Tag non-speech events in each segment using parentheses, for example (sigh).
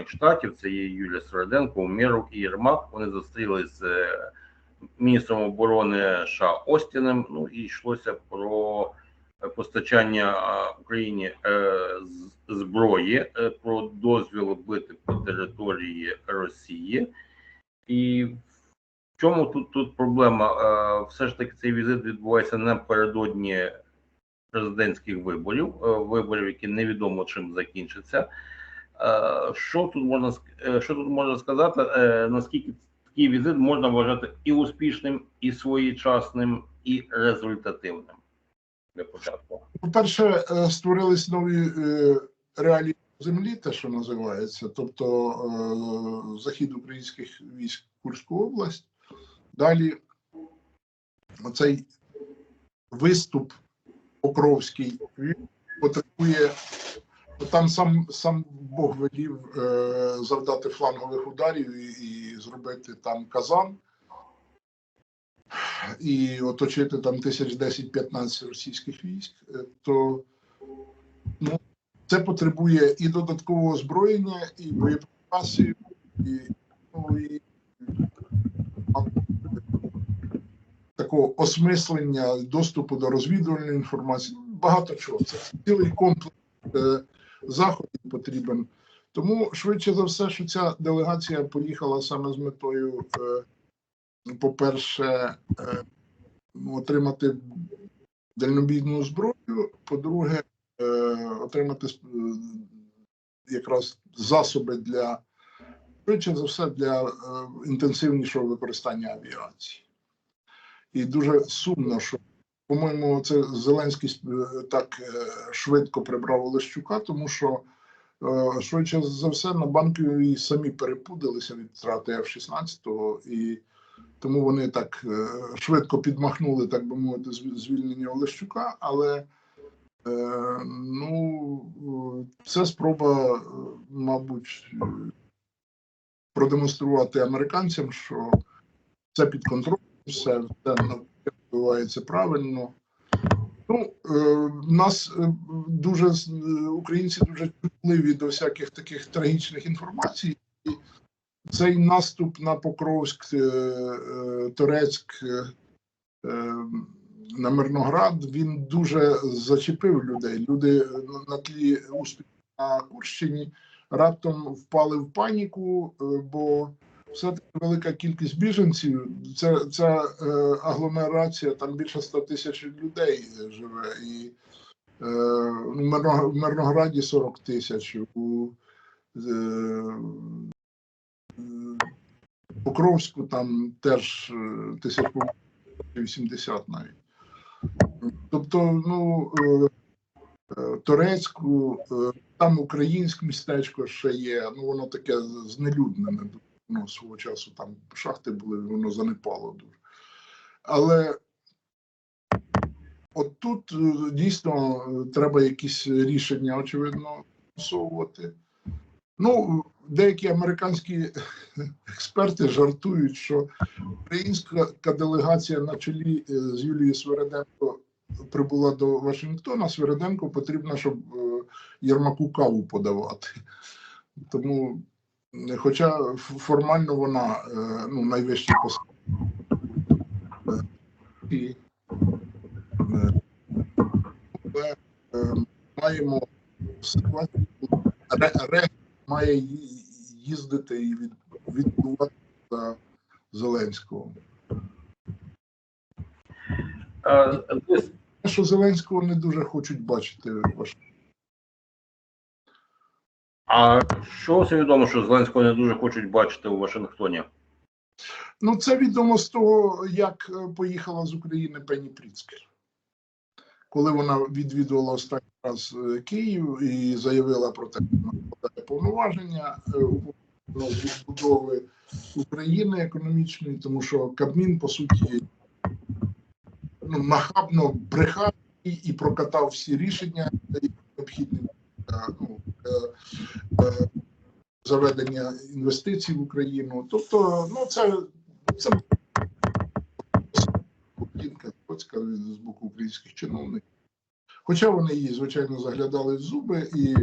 Сполучених Штатів. Це є Юлія Сверденко, Умєров і Єрмак. Вони зустрілись з е, міністром оборони США Остіним. Ну і йшлося про постачання Україні е, зброї, е, про дозвіл бити по території Росії. І в чому тут, тут проблема? Все ж таки цей візит відбувається напередодні президентських виборів, виборів, які невідомо чим закінчаться. Е, Що тут можна е, що тут можна сказати? е, Наскільки такий візит можна вважати і успішним, і своєчасним, і результативним для початку? По-перше, створились нові реалії землі, те, що називається, тобто захід українських військ в Курську область. Далі оцей виступ Покровський він потребує. Там сам сам Бог велів е, завдати флангових ударів і, і зробити там казан і оточити там тисяч 10-15 російських військ, е, то ну, це потребує і додаткового озброєння, і боєприпасів, і, ну, і такого осмислення доступу до розвідувальної інформації. Багато чого. Це цілий комплекс е, заходів потрібен. Тому швидше за все, що ця делегація поїхала саме з метою, е, по-перше, е, отримати дальнобійну зброю. По-друге, е, отримати якраз засоби для швидше за все для інтенсивнішого використання авіації. І дуже сумно, що, по-моєму, це Зеленський е, так е, швидко прибрав Олещука, тому що е, швидше за все на банку і самі перепудилися від втрати F-16 і тому вони так швидко підмахнули, так би мовити, звільнення Олещука, але ну, це спроба, мабуть, продемонструвати американцям, що це під контролем, все, все відбувається правильно. Ну, е, нас е, дуже е, українці дуже чутливі до всяких таких трагічних інформацій. І цей наступ на Покровськ, Торецьк, на Мирноград він дуже зачепив людей. Люди на- на тлі успіху на Курщині раптом впали в паніку, е, бо все-таки велика кількість біженців. Це ця е, агломерація, там більше 100 тисяч людей живе. І е, в Мирнограді 40 тисяч. У е, Покровську там теж е, тисяч по 80 навіть. Тобто, ну, е, е, Турецьку, е, там українське містечко ще є, ну воно таке знелюднене. Ну, свого часу там шахти були, воно занепало дуже. Але от тут е, дійсно е, треба якісь рішення, очевидно, всовувати. Ну, деякі американські (laughs) експерти жартують, що українська делегація на чолі е, з Юлією Свереденко прибула до Вашингтона. Свереденко потрібно, щоб Єрмаку каву подавати. Тому, хоча формально вона е, ну, найвищий посад. Е, І, е, але маємо ситуацію, ре- ре- має їздити і від, відбувати за Зеленського. Те, Що Зеленського не дуже хочуть бачити. А що це відомо, що Зеленського не дуже хочуть бачити у Вашингтоні? Ну, це відомо з того, як е, поїхала з України Пенні Пріцкер. Коли вона відвідувала останній раз е, Київ і заявила про те, що вона складає повноваження е, відбудови України економічної, тому що Кабмін, по суті, ну, нахабно брехав і, прокатав всі рішення, які необхідні ну, заведення інвестицій в Україну. Тобто, ну це, це Коцька з боку українських чиновників. Хоча вони її, звичайно, заглядали в зуби і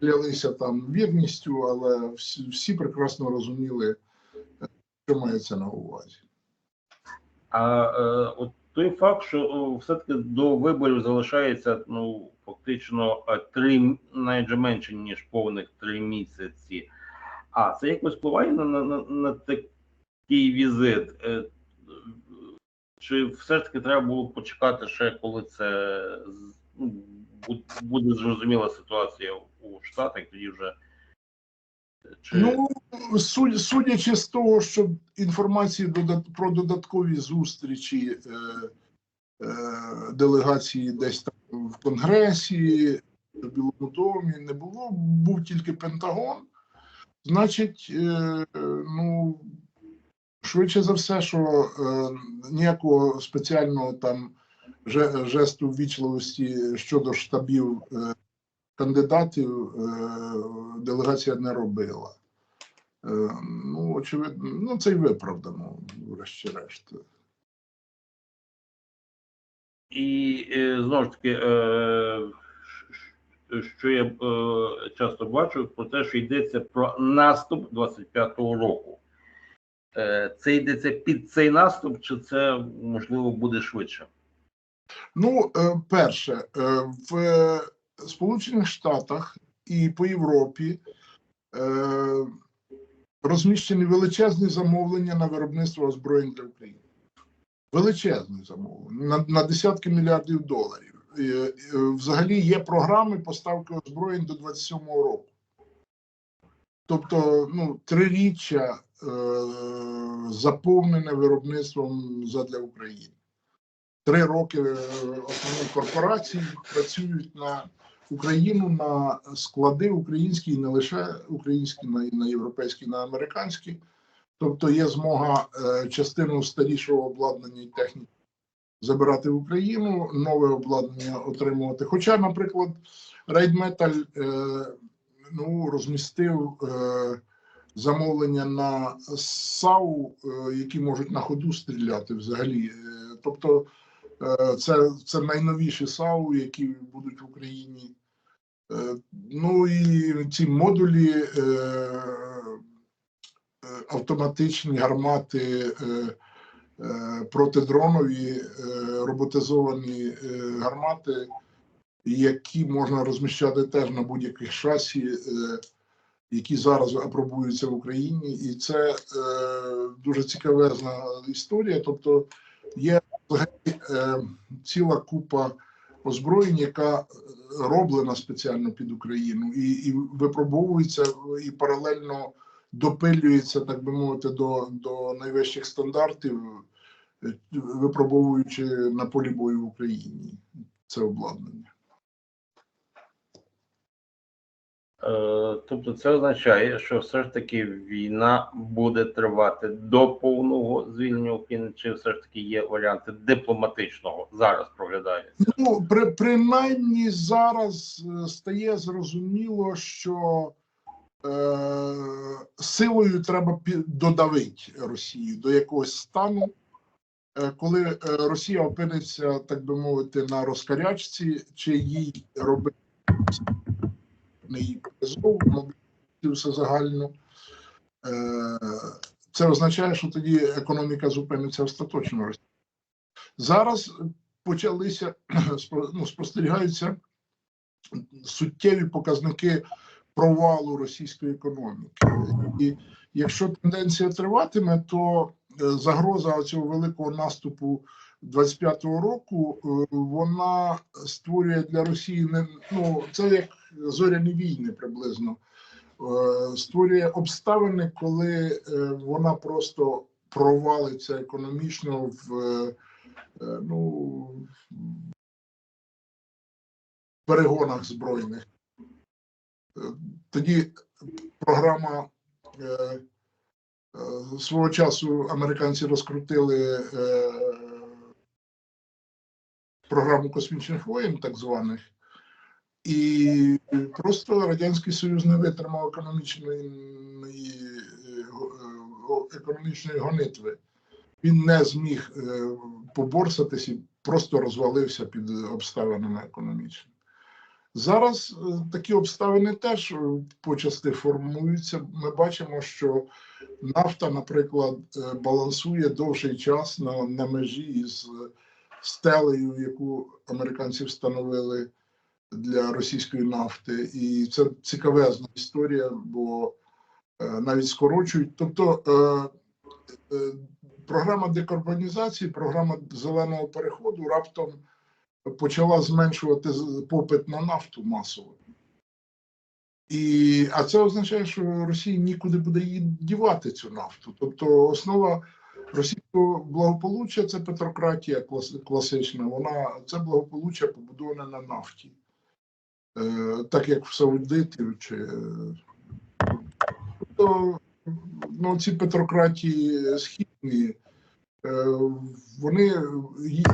клялися там вірністю, але всі, всі прекрасно розуміли, е, що мається на увазі. А е, от той факт, що все-таки до виборів залишається ну фактично е, три навіть менше ніж повних три місяці. А це якось впливає на, на, на, на такий візит? Е, Чи все ж таки треба було почекати ще, коли це ну, буде зрозуміла ситуація у Штатах, тоді вже чи Ну, суд- судячи з того, що інформації додат- про додаткові зустрічі е, е, делегації десь там в Конгресі, в Білому домі не було, був тільки Пентагон. Значить, е, ну, швидше за все, що е, ніякого спеціального там жесту ввічливості щодо штабів е, кандидатів е, делегація не робила. Е, Ну, очевидно, ну це й виправдано, врешті-решт. І е, знову ж таки, що я часто бачу, про те, що йдеться про наступ 25-го року. Це йдеться під цей наступ, чи це можливо буде швидше? Ну, перше, в Сполучених Штатах і по Європі е, розміщені величезні замовлення на виробництво озброєнь для України. Величезні замовлення на, на десятки мільярдів доларів. Е, е, Взагалі є програми поставки озброєнь до 27-го року. Тобто, ну, триріччя е, заповнене виробництвом задля України. Три роки е, основні корпорації працюють на Україну на склади українські, і не лише українські, на, на європейські, на американські. Тобто є змога е, частину старішого обладнання і техніки забирати в Україну, нове обладнання отримувати. Хоча, наприклад, Рейдметаль е, ну, розмістив замовлення на САУ, які можуть на ходу стріляти взагалі. Тобто це, це найновіші САУ, які будуть в Україні. Е, Ну і ці модулі, е, е, автоматичні гармати, е, е, протидронові, е, роботизовані е, гармати, які можна розміщати теж на будь-яких шасі, е, які зараз апробуються в Україні. І це е, дуже цікавезна історія. Тобто є е, ціла купа озброєнь, яка е, роблена спеціально під Україну, і, і випробовується і паралельно допилюється, так би мовити, до, до найвищих стандартів, е, випробовуючи на полі бою в Україні це обладнання. Е, Тобто це означає, що все ж таки війна буде тривати до повного звільнення України, чи все ж таки є варіанти дипломатичного зараз проглядається? Ну, при, принаймні зараз е, стає зрозуміло, що е, силою треба додавити Росію до якогось стану, е, коли е, Росія опиниться, так би мовити, на розкарячці, чи їй робити не їй повезло, мобілізувати все загально. Е, це означає, що тоді економіка зупиниться остаточно. Зараз почалися (clears throat) ну, спостерігаються суттєві показники провалу російської економіки. І якщо тенденція триватиме, то е, загроза цього великого наступу 25-го року е, вона створює для Росії не ну це як зоряні війни приблизно. Е, Створює обставини, коли е, вона просто провалиться економічно в ну, перегонах збройних. Тоді програма свого часу американці розкрутили програму космічних воєн, так званих, і просто Радянський Союз не витримав економічної, е, е, економічної гонитви він не зміг е, поборсатись і просто розвалився під обставинами економічними. Зараз такі обставини теж почасти формуються. Ми бачимо, що нафта, наприклад, балансує довший час на, на межі із стелею, яку американці встановили для російської нафти. І це цікавезна історія, бо е, навіть скорочують. Тобто е, е, програма декарбонізації, програма зеленого переходу раптом почала зменшувати попит на нафту масово. І, а це означає, що Росії нікуди буде її дівати цю нафту. Тобто основа російського благополуччя це петрократія класична. Вона це благополуччя побудоване на нафті. Е, так як в саудитів чи е, тобто, ну, ці петрократії східні, е, вони їх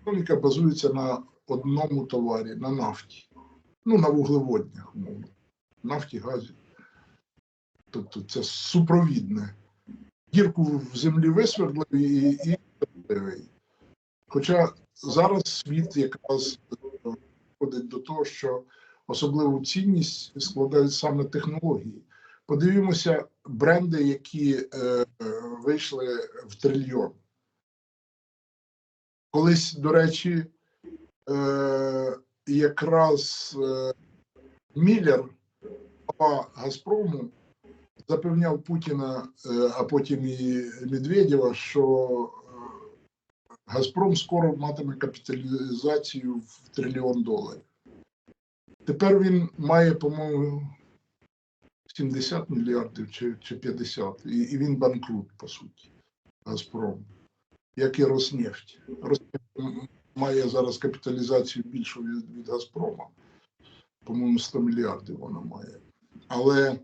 економіка базується на одному товарі, на нафті. Ну, на вуглеводнях, умовно. Нафті, газі. Тобто це супровідне. Гірку в землі висвердлив і, і Хоча зараз світ якраз е, ходить до того, що особливу цінність складають саме технології. Подивімося бренди, які е, е, вийшли в трильйон. Колись, до речі, е, якраз е, Міллер, голова Газпрому, запевняв Путіна, е, а потім і Медведєва, що е, Газпром скоро матиме капіталізацію в трильйон доларів. Тепер він має, по-моєму, 70 мільярдів чи, чи 50, і, і він банкрут, по суті, Газпром, як і Роснефть. Роснефть має зараз капіталізацію більшу від, від Газпрома. По-моєму, 100 мільярдів вона має. Але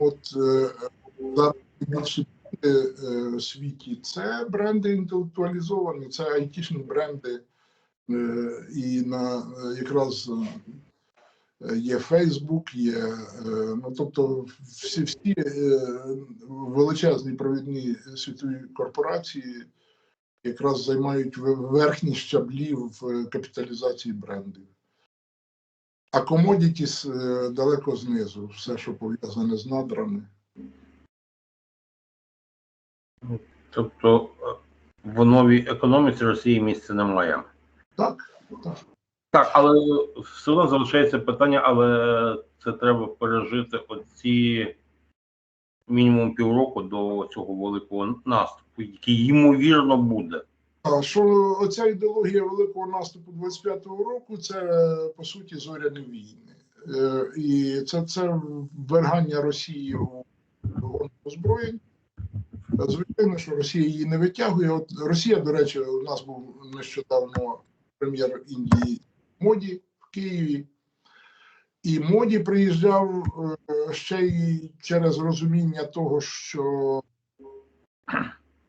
от е, бренди е, світі це бренди інтелектуалізовані, це айтішні бренди. Е, і на е, якраз е, є Facebook, є е, ну тобто всі всі е, величезні провідні світові корпорації якраз займають верхні щаблі в е, капіталізації брендів. А комодітіс е, далеко знизу, все, що пов'язане з надрами. Тобто е, в новій економіці Росії місця немає. Так, так. Так, але все одно залишається питання, але це треба пережити оці мінімум півроку до цього великого наступу, який ймовірно буде. Що оця ідеологія великого наступу 25-го року, це по суті зоряні війни. Е, І це, це ввергання Росії у вогонь озброєнь. Звичайно, що Росія її не витягує. От Росія, до речі, у нас був нещодавно прем'єр Індії Моді в Києві. І Моді приїжджав е, ще й через розуміння того, що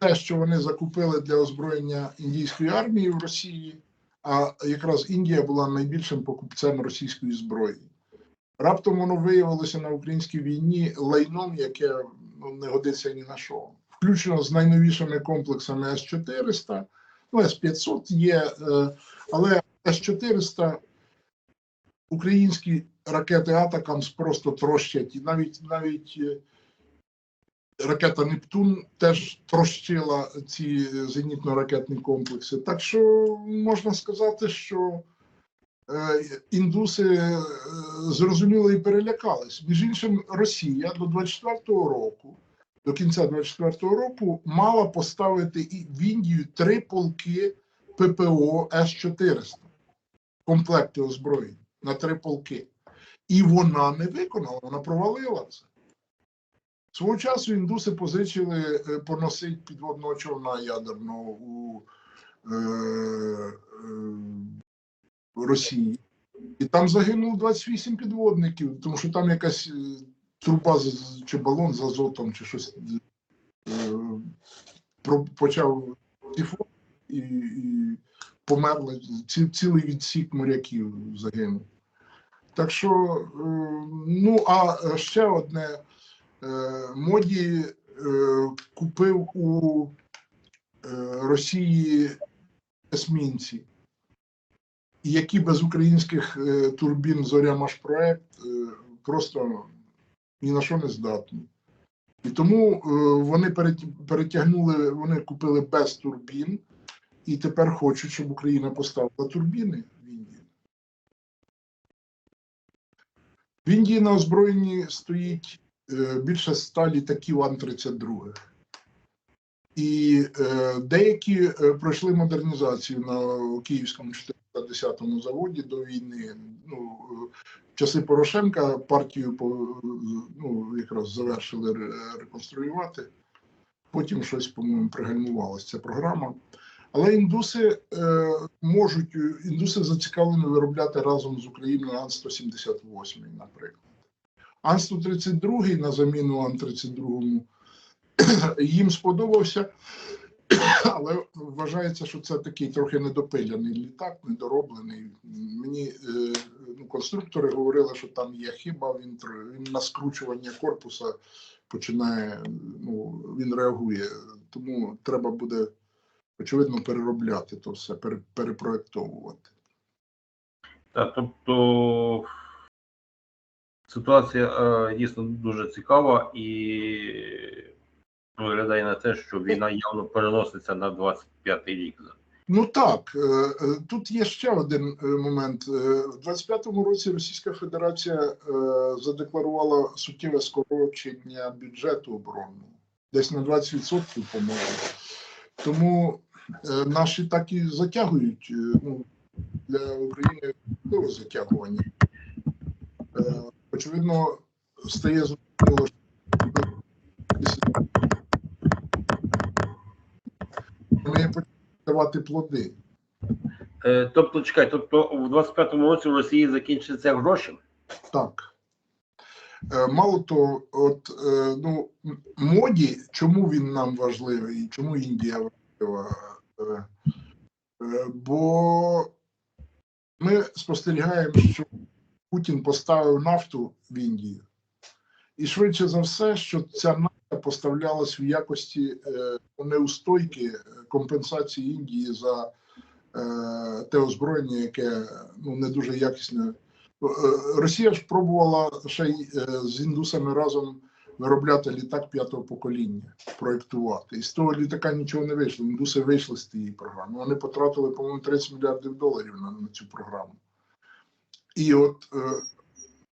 те, що вони закупили для озброєння індійської армії в Росії, а якраз Індія була найбільшим покупцем російської зброї. Раптом воно виявилося на українській війні лайном, яке ну, не годиться ні на що. Включно з найновішими комплексами С-400, ну, С-500 є, е, але С-400 українські ракети Атакамс просто трощать. І навіть навіть е, ракета Нептун теж трощила ці зенітно-ракетні комплекси. Так що можна сказати, що е, індуси е, зрозуміли і перелякались. Між іншим, Росія до 24-го року, до кінця 24-го року, мала поставити в Індію три полки ППО С-400 комплекти озброєнь на три полки. І вона не виконала, вона провалила це. Свого часу індуси позичили е, поносить підводного човна ядерного у е, е, Росії. І там загинуло 28 підводників, тому що там якась е, труба чи балон з азотом, чи щось е, почав тифон і, і померли. Ці, цілий відсік моряків загинув. Так що, е, ну а ще одне. Е, Моді е, купив у е, Росії есмінці. які без українських турбін Зоря-Машпроект е, просто ні на що не здатні. І тому вони перетягнули, вони купили без турбін, і тепер хочуть, щоб Україна поставила турбіни в Індії. В Індії на озброєнні стоїть більше ста літаків Ан-32. І е, деякі е, пройшли модернізацію на Київському 410-му заводі до війни. Ну, е, в часи Порошенка партію ну, якраз завершили реконструювати. Потім щось, по-моєму, пригальмувалася ця програма. Але індуси е, можуть, індуси зацікавлені виробляти разом з Україною Ан-178, наприклад. Ан-132 на заміну Ан-32 (clears throat) їм сподобався, (clears throat) але вважається, що це такий трохи недопиляний літак, недороблений. Мені е, ну, конструктори говорили, що там є хиба, він, він на скручування корпуса починає, ну, він реагує. Тому треба буде, очевидно, переробляти то все, перепроектовувати. Так, тобто ситуація е, дійсно дуже цікава і виглядає на те, що війна явно переноситься на 25-й рік. Ну так, е, е, тут є ще один момент. В 25-му році Російська Федерація задекларувала суттєве скорочення бюджету оборонного, десь на 20%, по-моєму. Тому наші так і затягують. Ну, для України важливо затягування. Очевидно, стає зрозуміло, що вони почали давати плоди. Е, тобто, чекай, тобто в 25-му році в Росії закінчаться гроші. Так. Е, Мало того, от е, ну, моді, чому він нам важливий, і чому Індія важлива? Бо ми спостерігаємо, що Путін поставив нафту в Індію, і швидше за все, що ця нафта поставлялась в якості е, неустойки компенсації Індії за е, те озброєння, яке ну, не дуже якісне Е, Росія ж пробувала ще й з індусами разом виробляти літак п'ятого покоління, проєктувати. І з того літака нічого не вийшло. Індуси вийшли з тієї програми. Вони потратили, по-моєму, 30 мільярдів доларів на, на цю програму. І от, е,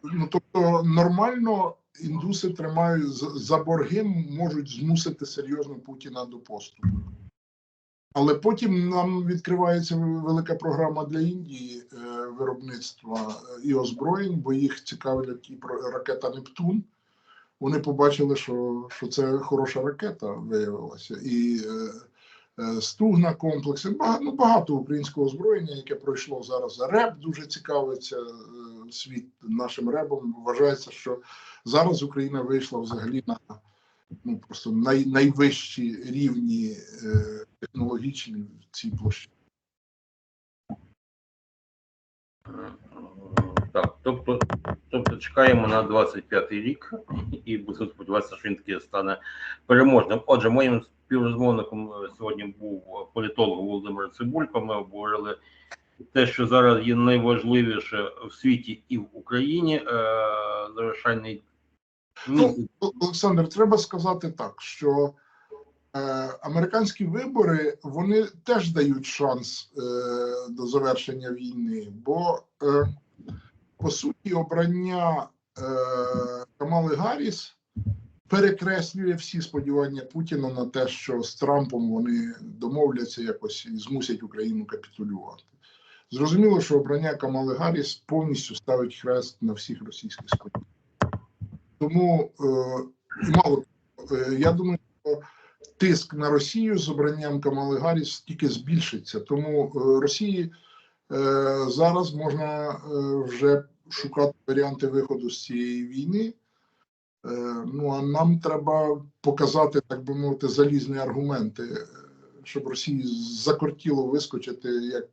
ну тобто, нормально індуси тримають за- борги, можуть змусити серйозно Путіна до поступу. Але потім нам відкривається велика програма для Індії е, виробництва е, і озброєнь, бо їх цікавлять і ракета Нептун. Вони побачили, що, що це хороша ракета виявилася. І стугна комплекси, багато, ну, багато українського озброєння, яке пройшло зараз. РЕБ дуже цікавиться е, світ нашим ребом. Вважається, що зараз Україна вийшла взагалі на ну, просто най, найвищі рівні е, технологічні в цій площі. Так, тобто, тобто чекаємо на 25-й рік і будемо сподіватися, що він таки стане переможним. Отже, моїм співрозмовником е, сьогодні був політолог Володимир Цибулько. Ми обговорили те, що зараз є найважливіше в світі і в Україні. Е, завершальний. О- Олександр, треба сказати так, що е, американські вибори вони теж дають шанс е, до завершення війни, бо е, по суті обрання е, Камали Гарріс перекреслює всі сподівання Путіна на те, що з Трампом вони домовляться якось і змусять Україну капітулювати. Зрозуміло, що обрання Камали Гарріс повністю ставить хрест на всіх російських сподіваннях. Тому е, мало е, я думаю, що тиск на Росію з обранням Камали Гарріс тільки збільшиться. Тому е, Росії е, зараз можна е, вже шукати варіанти виходу з цієї війни. Е, ну а нам треба показати, так би мовити, залізні аргументи, е, щоб Росії закортіло вискочити як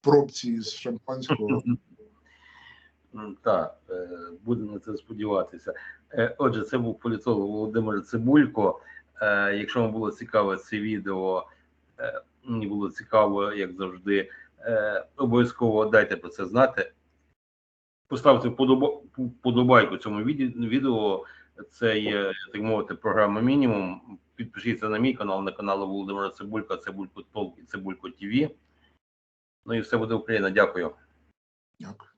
пробці з шампанського. Так, е, будемо на це сподіватися. Отже, це був політолог Володимир Цибулько. Якщо вам було цікаве це відео, мені було цікаво, як завжди, обов'язково дайте про це знати. Поставте вподобайку цьому відео. Це є, так мовити, програма мінімум. Підпишіться на мій канал, на канал Володимира Цибулька, Цибулько Толк і Цибулько ТВ. Ну і все буде Україна. Дякую. Дякую.